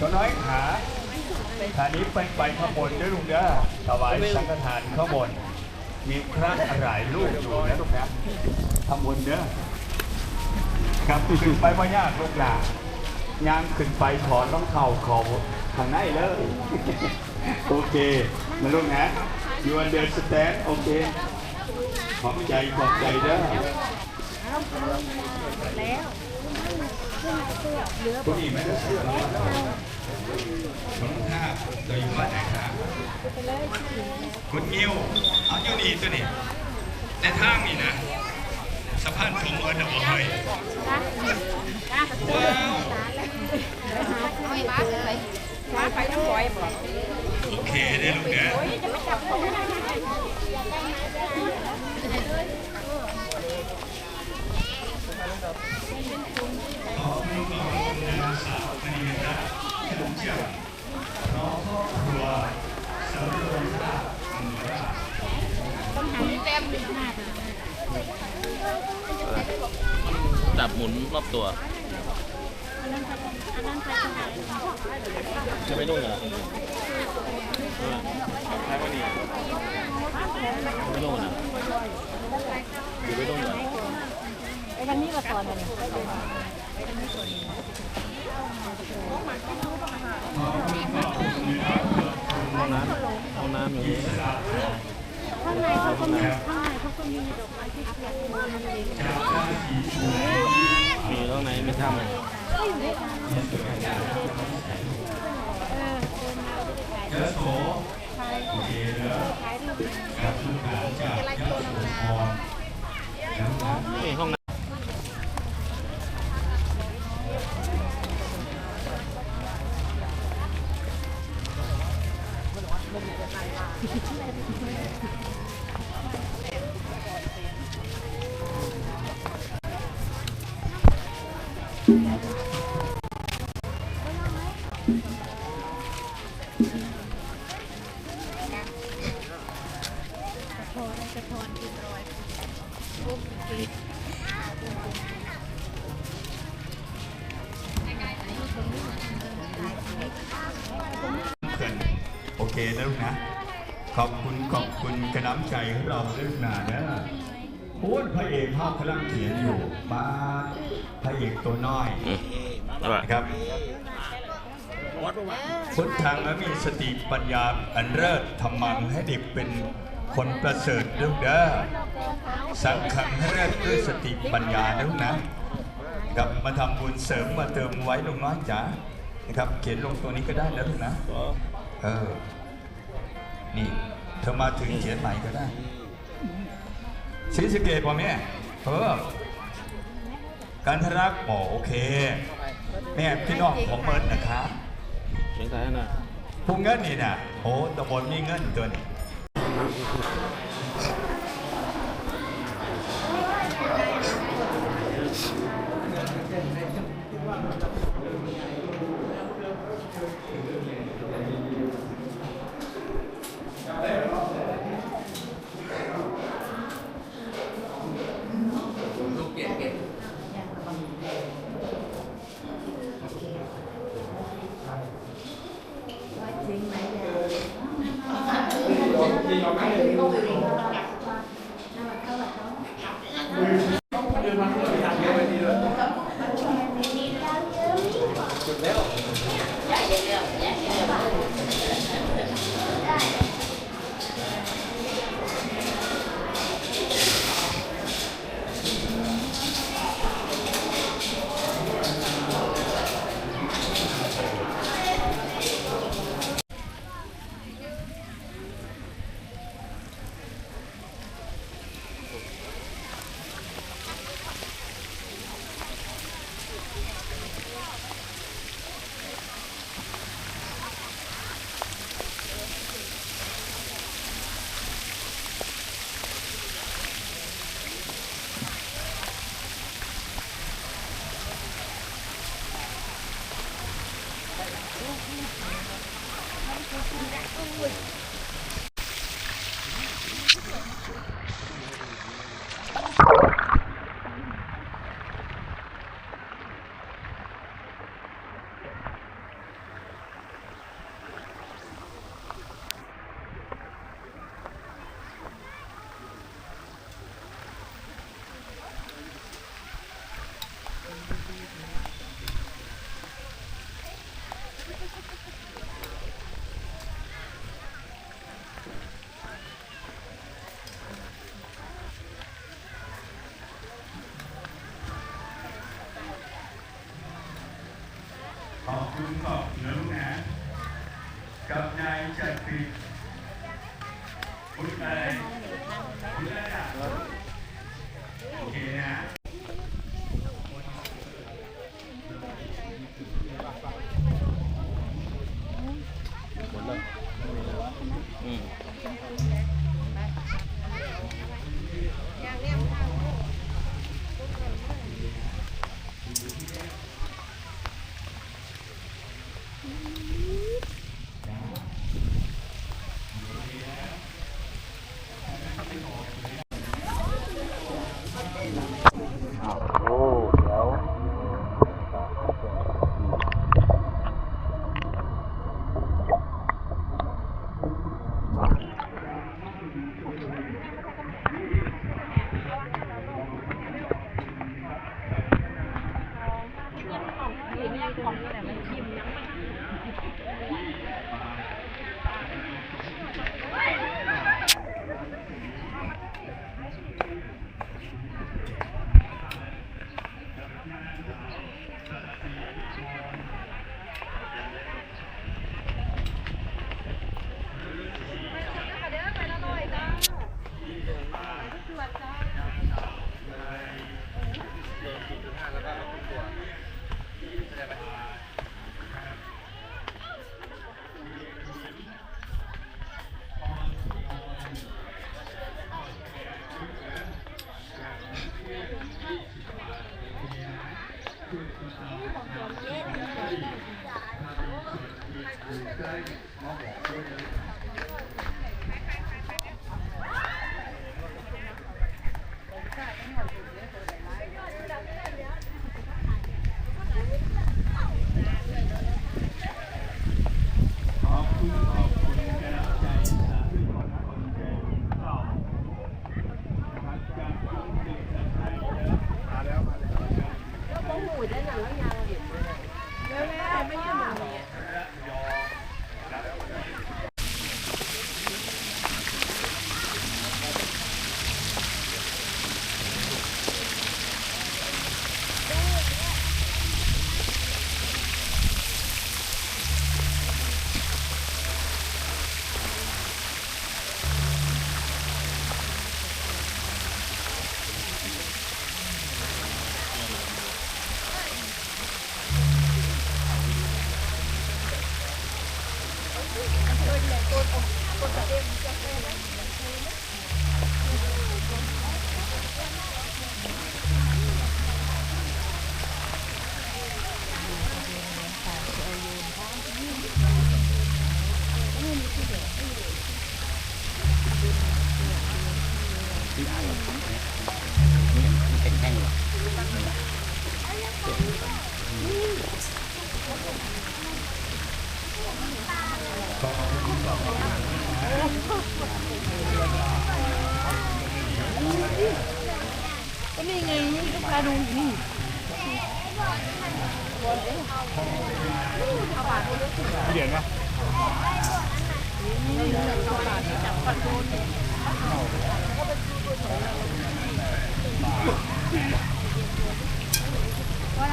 ตัวน้อยขาทางนี้ไปไปข้างบนด้วยลุงเด้อถวายสังฆทานข้างบน มีพระหลายรูปอยู่นะลูกนะข้างบนเด้อครับขึ้นไปว่ายากลูกหลานย่างขึ้นไปถอนต้องเข่าขอบข้างในเลยโอเคนะลูกนะ you understand โอเคขอบใจขอบใจเด้อ คุณอีกไหมผมท่าเราอยู่บ้านไหนครับคุณงิ้วเอาอยู่นี่ตัวนี้แต่ทางนี่นะสะพานผมเอิญเอาเฮ้ยว้าวไปน้ำบ่อยบ่โอเคได้ลูกนะจะไปจับคนได้ไหม ขอบคุณขอบคุณนางสาวมณีรัตน์ขนมเจียวน้องครอบครัวสำรวจท่าหมู่ราช จับหมุนรอบตัวจะไปนู่นเหรอไปวันนี้ไปนู่นเหรออยู่ไปนู่นเหรอไอ้วันนี้ก็สอนมันห้องน้ำห้องน้ำอยู่นี่ ข้างในเขาก็มีข้างในเขาก็มีดอกไม้ที่เขียนมาเองมีตรงไหนไม่ทำเลยเจ้านจากยะโสธรแล้วนะนี่ห้องน้เพื่อน โอเคนะลูกนะ ขอบคุณขอบคุณกระน้ำใจของเราด้วยลูกนาเด้อพูดพระเอกภาพกำลังเขียนอยู่มาพระเอกตัวน้อยนะครับพุทธังและมีสติปัญญาอันเลิศธรรมังให้เด็กเป็นคนประเสริฐลูกเด้อสังขังให้เลิศด้วยสติปัญญานะลูกนะกับมาทำบุญเสริมมาเติมไว้ลงน้อยจ๋านะครับเขียนลงตัวนี้ก็ได้นะลูกนะเออ นี่เธอมาถึงเขียนใหม่ก็ได้ศรีสะเกตป่ะแม่เออการทรักอ๋อโอเคแม่พี่น้องของเมิร์ดนะครับเสียงไทยนะผู้เงินนี่นะโอ้ตำบลมีเงินตัวนี้ de That the was กับนายจักริดคุณอะไรคุณอะไรอะโอเคนะ หมดแล้วอืม โอ้เดี๋ยว ที่ ก็นี่ไงลูกค้าดูอยู่นี่เดี๋ยวนะจับปัดโดนว่า